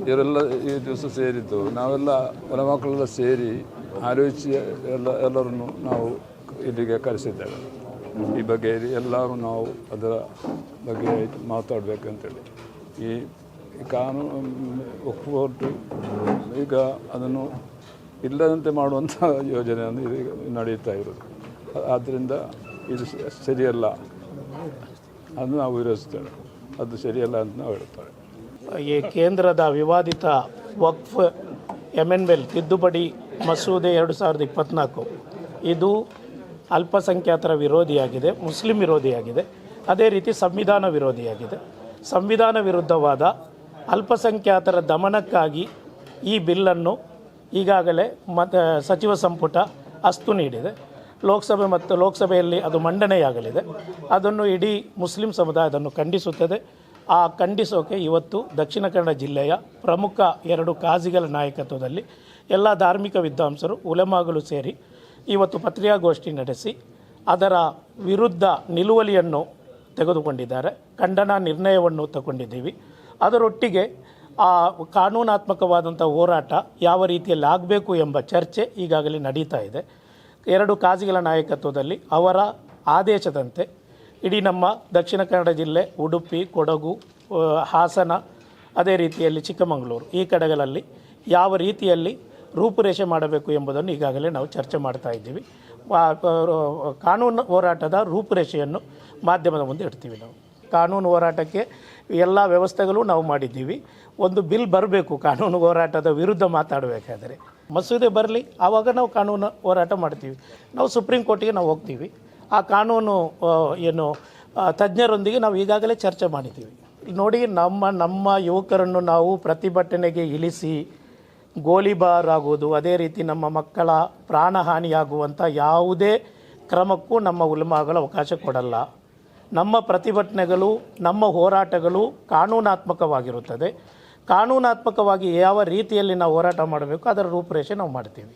ಇವರೆಲ್ಲ ಈ ದಿವಸ ಸೇರಿದ್ದು, ನಾವೆಲ್ಲ ಹೊಲ ಮಕ್ಕಳೆಲ್ಲ ಸೇರಿ ಆಲೋಚಿಸಿ ಎಲ್ಲ, ಎಲ್ಲರನ್ನು ನಾವು ಇಲ್ಲಿಗೆ ಕರೆಸಿದ್ದೇವೆ. ಈ ಬಗ್ಗೆ ಎಲ್ಲರೂ ನಾವು ಅದರ ಬಗ್ಗೆ ಮಾತಾಡಬೇಕಂತೇಳಿ. ಈ ಕಾನೂನು ಒಕ್ಕೂಟು ಈಗ ಅದನ್ನು ಇಲ್ಲದಂತೆ ಮಾಡುವಂಥ ಯೋಜನೆಯನ್ನು ಇದೀಗ ನಡೆಯುತ್ತಾ ಇರೋದು. ಆದ್ದರಿಂದ ಇದು ಸರಿಯಲ್ಲ. ಅದನ್ನು ನಾವು ವಿರೋಧಿಸ್ತೇವೆ. ಅದು ಸರಿಯಲ್ಲ ಅಂತ ನಾವು ಹೇಳುತ್ತೇವೆ. ಈ ಕೇಂದ್ರದ ವಿವಾದಿತ ವಕ್ಫ್ ಎಮೆನ್ವೆಲ್ ತಿದ್ದುಪಡಿ ಮಸೂದೆ ಎರಡು ಸಾವಿರದ ಇಪ್ಪತ್ತ್ನಾಲ್ಕು ಇದು ಅಲ್ಪಸಂಖ್ಯಾತರ ವಿರೋಧಿಯಾಗಿದೆ, ಮುಸ್ಲಿಂ ವಿರೋಧಿಯಾಗಿದೆ. ಅದೇ ರೀತಿ ಸಂವಿಧಾನ ವಿರೋಧಿಯಾಗಿದೆ. ಸಂವಿಧಾನ ವಿರುದ್ಧವಾದ ಅಲ್ಪಸಂಖ್ಯಾತರ ದಮನಕ್ಕಾಗಿ ಈ ಬಿಲ್ಲನ್ನು ಈಗಾಗಲೇ ಮತ, ಸಚಿವ ಸಂಪುಟ ಅಸ್ತು ನೀಡಿದೆ. ಲೋಕಸಭೆ ಮತ್ತು ಲೋಕಸಭೆಯಲ್ಲಿ ಅದು ಮಂಡನೆಯಾಗಲಿದೆ. ಅದನ್ನು ಇಡೀ ಮುಸ್ಲಿಂ ಸಮುದಾಯ ಅದನ್ನು ಖಂಡಿಸುತ್ತದೆ. ಆ ಖಂಡಿಸೋಕೆ ಇವತ್ತು ದಕ್ಷಿಣ ಕನ್ನಡ ಜಿಲ್ಲೆಯ ಪ್ರಮುಖ ಎರಡು ಕಾಜಿಗಳ ನಾಯಕತ್ವದಲ್ಲಿ ಎಲ್ಲ ಧಾರ್ಮಿಕ ವಿದ್ವಾಂಸರು ಉಲೆಮಾಗಳು ಸೇರಿ ಇವತ್ತು ಪತ್ರಿಕಾಗೋಷ್ಠಿ ನಡೆಸಿ ಅದರ ವಿರುದ್ಧ ನಿಲುವಳಿಯನ್ನು ತೆಗೆದುಕೊಂಡಿದ್ದಾರೆ, ಖಂಡನ ನಿರ್ಣಯವನ್ನು ತಗೊಂಡಿದ್ದೀವಿ. ಅದರೊಟ್ಟಿಗೆ ಆ ಕಾನೂನಾತ್ಮಕವಾದಂಥ ಹೋರಾಟ ಯಾವ ರೀತಿಯಲ್ಲಿ ಆಗಬೇಕು ಎಂಬ ಚರ್ಚೆ ಈಗಾಗಲೇ ನಡೀತಾ ಇದೆ. ಎರಡು ಕಾಜಿಗಳ ನಾಯಕತ್ವದಲ್ಲಿ ಅವರ ಆದೇಶದಂತೆ ಇಡೀ ನಮ್ಮ ದಕ್ಷಿಣ ಕನ್ನಡ ಜಿಲ್ಲೆ, ಉಡುಪಿ, ಕೊಡಗು ಹಾಸನ, ಅದೇ ರೀತಿಯಲ್ಲಿ ಚಿಕ್ಕಮಗಳೂರು ಈ ಕಡೆಗಳಲ್ಲಿ ಯಾವ ರೀತಿಯಲ್ಲಿ ರೂಪುರೇಷೆ ಮಾಡಬೇಕು ಎಂಬುದನ್ನು ಈಗಾಗಲೇ ನಾವು ಚರ್ಚೆ ಮಾಡ್ತಾ ಇದ್ದೀವಿ. ಕಾನೂನು ಹೋರಾಟದ ರೂಪುರೇಷೆಯನ್ನು ಮಾಧ್ಯಮದ ಮುಂದೆ ಇಡ್ತೀವಿ ನಾವು. ಕಾನೂನು ಹೋರಾಟಕ್ಕೆ ಎಲ್ಲ ವ್ಯವಸ್ಥೆಗಳು ನಾವು ಮಾಡಿದ್ದೀವಿ. ಒಂದು ಬಿಲ್ ಬರಬೇಕು, ಕಾನೂನು ಹೋರಾಟದ ವಿರುದ್ಧ ಮಾತಾಡಬೇಕಾದರೆ. ಮಸೂದೆ ಬರಲಿ, ಆವಾಗ ನಾವು ಕಾನೂನು ಹೋರಾಟ ಮಾಡ್ತೀವಿ. ನಾವು ಸುಪ್ರೀಂ ಕೋರ್ಟಿಗೆ ನಾವು ಹೋಗ್ತೀವಿ. ಆ ಕಾನೂನು ಏನು ತಜ್ಞರೊಂದಿಗೆ ನಾವು ಈಗಾಗಲೇ ಚರ್ಚೆ ಮಾಡಿದ್ದೀವಿ. ನೋಡಿ, ನಮ್ಮ ನಮ್ಮ ಯುವಕರನ್ನು ನಾವು ಪ್ರತಿಭಟನೆಗೆ ಇಳಿಸಿ ಗೋಲಿಬಾರ್ ಆಗುವುದು ಅದೇ ರೀತಿ ನಮ್ಮ ಮಕ್ಕಳ ಪ್ರಾಣಹಾನಿಯಾಗುವಂಥ ಯಾವುದೇ ಕ್ರಮಕ್ಕೂ ನಮ್ಮ ಉಲ್ಮಾಗಳು ಅವಕಾಶ ಕೊಡಲ್ಲ. ನಮ್ಮ ಪ್ರತಿಭಟನೆಗಳು, ನಮ್ಮ ಹೋರಾಟಗಳು ಕಾನೂನಾತ್ಮಕವಾಗಿರುತ್ತದೆ. ಕಾನೂನಾತ್ಮಕವಾಗಿ ಯಾವ ರೀತಿಯಲ್ಲಿ ನಾವು ಹೋರಾಟ ಮಾಡಬೇಕು, ಅದರ ರೂಪುರೇಷೆ ನಾವು ಮಾಡ್ತೀವಿ.